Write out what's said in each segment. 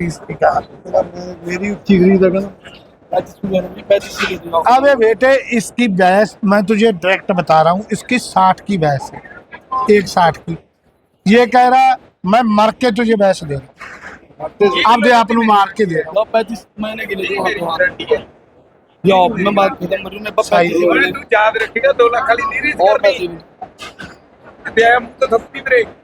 please speak up. मेरी उच्ची गई था कहना अबे बेटे इसकी भैंस मैं तुझे डायरेक्ट बता रहा हूँ इसकी साठ की भैंस है एक साठ की ये कह रहा मैं मर के तुझे भैंस दे रहा आप दे आप मार के दे रहा पैंतीस महीने के लिए या मैं बात खत्म कर मैं बस याद रखेगा दो लाख खाली और पैसे भी तो थप्पी ब्रेक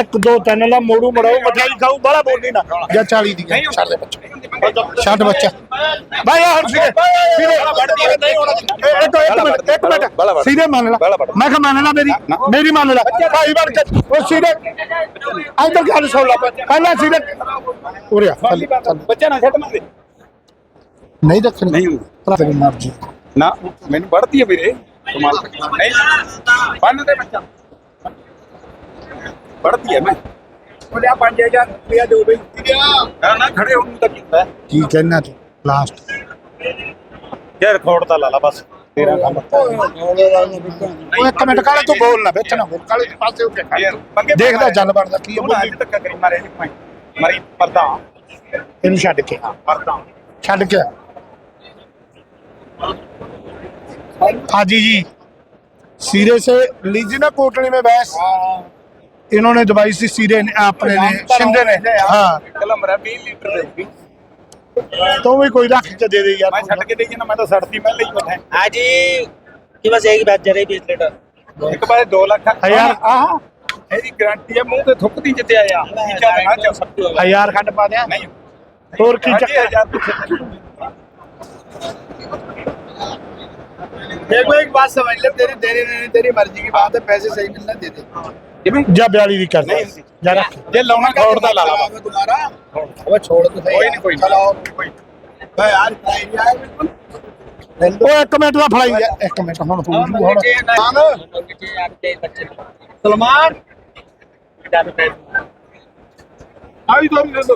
ਇੱਕ ਦੋ ਤਿੰਨ ਲਾ ਮੋੜੂ ਮੜਾਉ ਮਠਾਈ ਖਾਊ ਬੜਾ ਬੋਲੀ ਨਾ। ਜਾਂ 40 ਦੀ ਨਹੀਂ ਛੱਡ ਦੇ ਬੱਚਾ। ਛੱਡ ਬੱਚਾ। ਬਾਈ ਹਰ ਸੀਰੇ ਸੀਰੇ ਇੱਕ ਇੱਕ ਮਿੰਟ ਇੱਕ ਮਿੰਟ। ਸੀਰੇ ਮੰਨ ਲੈ। ਮੈਂ ਕਿਹਾ ਮੰਨ ਲੈ ਮੇਰੀ। ਮੇਰੀ ਮੰਨ ਲੈ। ਭਾਈ ਬਣ ਕੇ ਉਹ ਸੀਰੇ ਅੰਦਰ ਗੱਲ ਸੁਣ ਲੈ। ਪਹਿਲਾਂ ਸੀਰੇ ਉਰੇ ਆ ਥੱਲੇ, ਥੱਲੇ। ਬੱਚਾ ਨਾ ਛੱਡ ਦੇ ਨਹੀਂ ਰੱਖਣੀ ਨਹੀਂ ਹੁੰਦੀ ਭਰਾ ਤੇਰੀ ਮਰਜ਼ੀ। ਨਾ ਮੈਨੂੰ ਵੜਦੀ ਹੈ ਵੀਰੇ। ਕਮਾਲ। ਨਹੀਂ। ਬੰਨ ਦੇ ਬੱਚਾ। ਵੜਦੀ ਹੈ ਮੈਂ ਉਹ ਲਿਆ 5000 ਰੁਪਇਆ ਦਿਓ ਬਈ ਨਾ ਨਾ ਖੜੇ ਹੋਣ ਨੂੰ ਤਾਂ ਕੀਤਾ ਕੀ ਕਹਿਣਾ ਤੂੰ ਲਾਸਟ ਯਾਰ ਖੋੜ ਤਾਂ ਲਾ ਲਾ ਬਸ ਤੇਰਾ ਕੰਮ ਉਹ ਇੱਕ ਮਿੰਟ ਕਾਲੇ ਤੂੰ ਬੋਲ ਨਾ ਵਿੱਚ ਨਾ ਬੋਲ ਕਾਲੇ ਦੇ ਪਾਸੇ ਹੋ ਕੇ ਖੜ। ਯਾਰ ਮੰਗੇ ਦੇਖਦਾ ਜਨ ਬਣਦਾ ਕੀ ਹੈ ਉਹ ਨਾ ਬੋਲੀ ਅੱਜ ਤੱਕ ਕਰੀ ਮਾਰੇ ਨਹੀਂ ਭਾਈ ਮਰੀ ਪਰਦਾ ਇਹਨੂੰ ਛੱਡ ਕੇ ਪਰਦਾ ਛੱਡ ਕੇ हाजी जी सिरे से लीजिए ना कोटड़ी में भैंस इन्होंने दवाई सी सिरे ने अपने ने शिंदे ने हाँ ਕਲਮ ਰ 20 ਲੀਟਰ ਦੇਗੀ तो भी कोई रख के दे दे यार ਮੈਂ ਛੱਡ ਕੇ ਦੇਈ ਨਾ ਮੈਂ ਤਾਂ ਸੜਤੀ ਮੈਂ ਲਈ ਬੈਠਾ हाँ जी कि बस एक बैच जा रही बीस लीटर ਇੱਕ ਵਾਰ 2 ਲੱਖ ਯਾਰ, ਆਹ ਇਹਦੀ ਗਾਰੰਟੀ ਹੈ ਮੂੰਹ ਤੇ ਥੁੱਕਦੀ ਜਿੱਤੇ ਆਇਆ ਚੀਜ਼ਾਂ ਦੇ ਨਾਲ ਚੱਲ हजार खंड पा दिया ਨਹੀਂ और की ਹਾਂਜੀ चक्कर ਹਜ਼ਾਰ ਪਿੱਛੇ देखो एक बात समझ ले तेरी तेरी नहीं तेरी मर्जी की बात है पैसे सही मिलना दे दे ਜਿਵੇਂ जा बयाली दी कर दे नहीं। जा रख ਜੇ ਲਾਉਣਾ ਖੋੜ ਦਾ ਲਾ ਲਾ तुम्हारा अब छोड़ तो सही ਕੋਈ ਨਹੀਂ ਕੋਈ चलो ਕੋਈ भाई यार आइडिया है बिल्कुल ਉਹ ਇੱਕ ਮਿੰਟ ਦਾ ਫੜਾਈ ਹੈ ਇੱਕ ਮਿੰਟ ਹੁਣ ਹੋ ਜੂ ਹੁਣ सलमान ਆਈ ਦੋ ਦੇ ਦੋ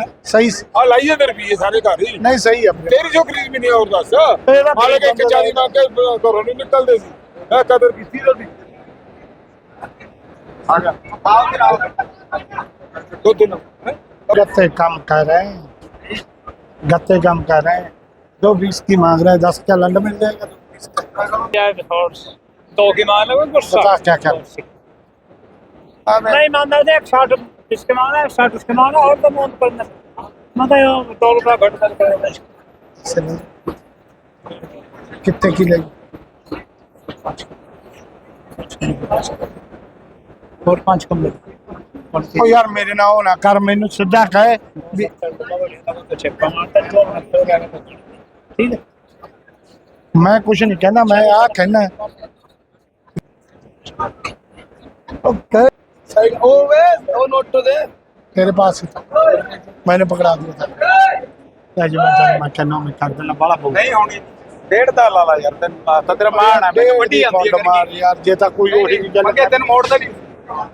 ਸਹੀ ਸੀ ਆ ਲਾਈਏ ਤੇ ਰੁਪਏ ਸਾਰੇ ਘਰ ਹੀ ਨਹੀਂ ਸਹੀ ਆ ਪ੍ਰੇਮੀ ਤੇਰੀ ਜੋ ਖਰੀਦ ਵੀ ਨਹੀਂ ਹੋਰ ਦੱਸ ਇਹਦਾ ਹਾਲੇ ਕਿ ਇੱਕ ਚਾਰੀ ਮੰਗ ਕੇ ਘਰੋਂ ਨਹੀਂ ਨਿਕਲਦੇ ਸੀ ਇਹ ਕਦਰ ਕੀਤੀ ਤੁਹਾਡੀ ਆ ਜਾ ਆਓ ਫਿਰ ਆਓ ਦੋ ਦਿਨ ਹੈਂ? गत्ते काम कर रहे हैं गत्ते काम कर रहे हैं दो बीस की मांग रहे हैं दस का लंड मिल जाएगा तो 20 का। ਦੋ ਕੀ ਮਾਰ ਲਵੇ ਗੁੱਸਾ बता क्या क्या अब नहीं मानना है एक साठ इसके माना है साठ उसके माना और तो मोन करना मतलब दो रुपया घट कर करेगा से नहीं। कितने की लगी और पांच कम लगे ओ यार मेरे ना हो ना कर मैनू सीधा कहे भी ठीक है मैं कुछ नहीं कहना मैं आ कहना ओके साइड ओ वे ओ नोट तो दे तेरे पास ही था मैंने पकड़ा दिया था आज मैं जाना मैं कहना मैं कर देना बड़ा बहुत ਨਹੀਂ ਹੋਣੀ ਡੇਢ ਦਾ ਲਾ ਲਾ ਯਾਰ ਤੈਨੂੰ ਤਾਂ ਤੇਰਾ ਮਾਣ ਹੈ ਮੈਨੂੰ ਵੱਡੀ ਆਉਂਦੀ ਹੈ ਮਾਰ ਯਾਰ ਜੇ ਤਾਂ ਕੋਈ ਉਹੀ ਗੱਲ ਮੰਗੇ ਤੈਨੂੰ ਮੋੜਦਾ ਨਹੀਂ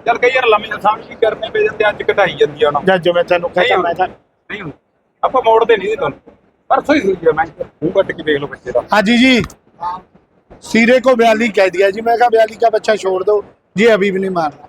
ਚੱਲ ਕਈ ਯਾਰ ਲੰਮੀ ਸਮਝ ਵੀ ਕਰਨੇ ਪੈ ਜਾਂਦੇ ਅੱਜ ਕਢਾਈ ਜਾਂਦੀ ਆ ਨਾ ਜਾਂ ਜਿਵੇਂ ਤੈਨੂੰ ਨਹੀਂ ਕਹਿੰਦਾ ਮੈਂ ਤਾਂ ਨਹੀਂ ਹੁੰਦੀ ਆਪਾਂ ਮੋੜਦੇ ਨਹੀਂ ਜੀ ਤੁਹਾਨੂੰ ਪਰਸੋਂ ਹੀ ਸੂਈ ਆ ਮੈਂ ਮੂੰਹ ਕੱਟ ਕੇ ਦੇਖ ਲਓ ਬੱਚੇ ਦਾ हाजी जी सीरे को बयाली कह दिया जी मैं कहा बयाली का बच्चा छोड़ दो जी अभी भी नहीं मार रहा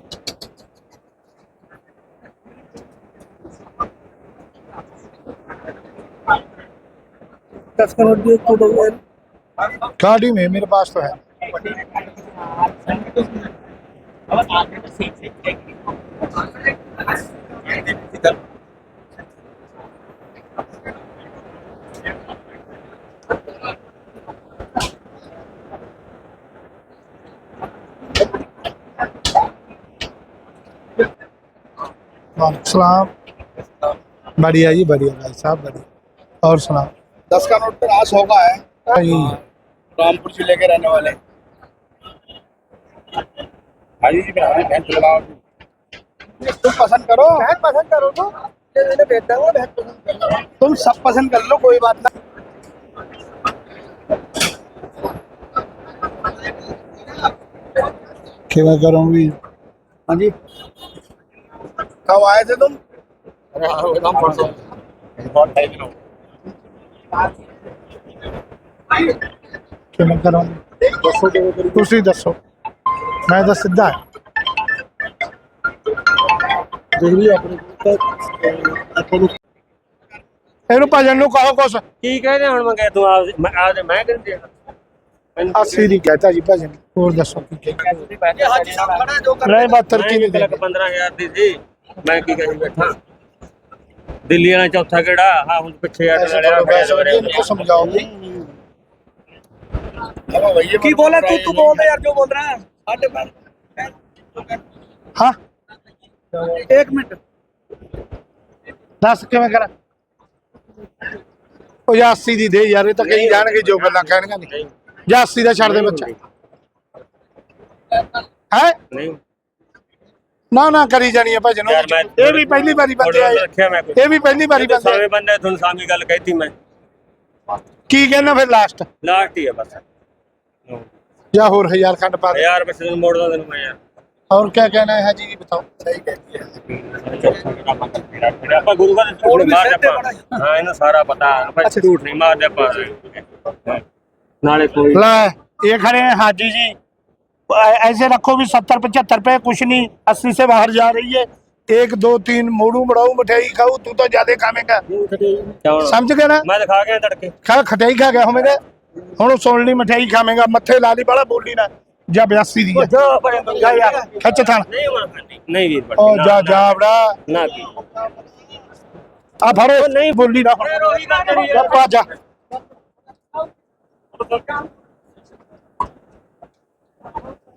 गाड़ी में, मेरे पास तो है। सलाम बढ़िया जी, बढ़िया भाई साहब, बढ़िया। और सुनाओ। दस का नोट तो त्रास होगा है? रामपुर ज़िले के रहने वाले। हाजी जी बनाने भैंस तुम पसंद करो। भैंस पसंद करो तो। मैंने बेचता हूँ भैंस पसंद करो तुम सब पसंद कर लो कोई बात ना। सेवा करूँगी? हाँ जी। कब आए थे तुम? बहुत टाइम ਕਿਵੇਂ ਕਰੋਗੇ ਦੱਸੋ ਤੁਸੀਂ ਦੱਸੋ। ਮੈਂ ਤਾਂ ਸਿੱਧਾ ਜਿਹੜੀ ਆਪਣੀ ਆਪਾਂ ਨੂੰ ਇਹਨੂੰ ਭਜਨ ਨੂੰ ਕਹੋ ਕੁਛ। ਕੀ ਕਹਿੰਦੇ ਹੁਣ ਮੰਗੇ ਤੂੰ ਆ ਆ ਮੈਂ ਕਹਿੰਦੇ ਅਸੀਂ ਨਹੀਂ ਕਹਤਾ ਜੀ ਭਜਨ। ਹੋਰ ਦੱਸੋ ਕੀ ਕਹਿੰਦੇ ਨਹੀਂ ਬਾ ਤਰਕੀ ਨਹੀਂ ਦੇ 15000 ਦੀ ਸੀ। ਮੈਂ ਕੀ ਕਹੀ ਬੈਠਾ? ਦਿੱਲੀ ਵਾਲਾ ਚੌਥਾ ਕਿਹੜਾ ਹਾਂ ਹੁਣ ਪਿੱਛੇ ਆ ऐसे करो वैसे करो, इनको समझाओगे की बोला तू तू बोल दे यार जो बोल रहा है साढ़े पाँच ਹਾਂ एक मिनट ਦੱਸ ਕਿਵੇਂ ਕਰਾਂ ਉਹ ਜਾਂ 80 ਦੀ ਦੇ ਯਾਰ ਇਹ ਤਾਂ ਕਹੀ ਜਾਣਗੇ ਜੋ ਗੱਲਾਂ ਕਹਿਣਗੇ ਨਹੀਂ ਜਾਂ 80 ਦਾ ਛੱਡ ਦੇ ਬੱਚਾ ਹੈ ਨਹੀਂ ਨਾ ਨਾ ਕਰੀ ਜਾਣੀ ਆ ਭਜਨ ਇਹ ਵੀ ਪਹਿਲੀ ਵਾਰੀ ਬੰਦੇ ਆਏ। ਇਹ ਵੀ ਪਹਿਲੀ ਵਾਰੀ ਬੰਦੇ ਸਾਰੇ ਬੰਦੇ ਤੁਹਾਨੂੰ ਸਾਮੀ ਗੱਲ ਕਹਿਤੀ ਮੈਂ। ਕੀ ਕਹਿੰਦਾ ਫਿਰ ਲਾਸਟ ਲਾਸਟ ਹੀ ਆ ਬਸ। ਜਾਂ ਹੋਰ ਹਜ਼ਾਰ ਖੰਡ ਪਾ ਯਾਰ ਬਸ ਮੋੜਦਾ ਤੈਨੂੰ ਮੈਂ ਯਾਰ। ਹੋਰ ਕੀ ਕਹਿਣਾ ਹੈ ਜੀ ਬਤਾਓ ਸਹੀ ਕਹਤੀ ਹੈ। ਆਪਾਂ ਗੁਰੂ ਘਰ ਝੂਠ ਮਾਰਦੇ ਆਪਾਂ। ਹਾਂ ਇਹਨੂੰ ਸਾਰਾ ਪਤਾ। ਆਪਾਂ ਝੂਠ ਨਹੀਂ ਮਾਰਦੇ ਆਪਾਂ। ਨਾਲੇ ਕੋਈ ਲੈ ਇਹ ਖੜੇ ਹਾਜੀ ਜੀ। ऐसे रखो भी सत्तर पचहत्तर पे कुछ नहीं अस्सी से बाहर जा रही है एक दो तीन मोड़ू मड़ाऊ मिठाई खाऊ तू तो ज्यादा खावेगा ਕਿਉਂ समझ गया ना ਮੈਂ ਦਿਖਾ ਗਿਆ ਤੜਕੇ खा खटाई खा गया होवेगा ਹੁਣ ਸੁਣ ਲਈ ਮਠਿਆਈ ਖਾਵੇਂਗਾ ਮੱਥੇ ਲਾ ਲਈ ਬੜਾ ਬੋਲੀ ਨਾ ਜਾ 82 ਦੀ ਹੈ ਜਾ ਯਾਰ ਖਿੱਚ ਥਣ ਨਹੀਂ ਹੋਣਾ ਖਾਂਦੀ ਨਹੀਂ ਵੀਰ ਬਣ ਉਹ ਜਾ ਜਾ ਬੜਾ ਨਾ ਕੀ ਆ ਫੜੋ ਨਹੀਂ ਬੋਲੀ ਨਾ ਹੁਣ ਜਾ ਪਾ ਜਾ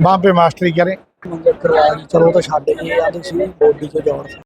वहाँ पे मास्टरी करें करवा चलो तो छाड़े ये आदि सी बॉडी को जोड़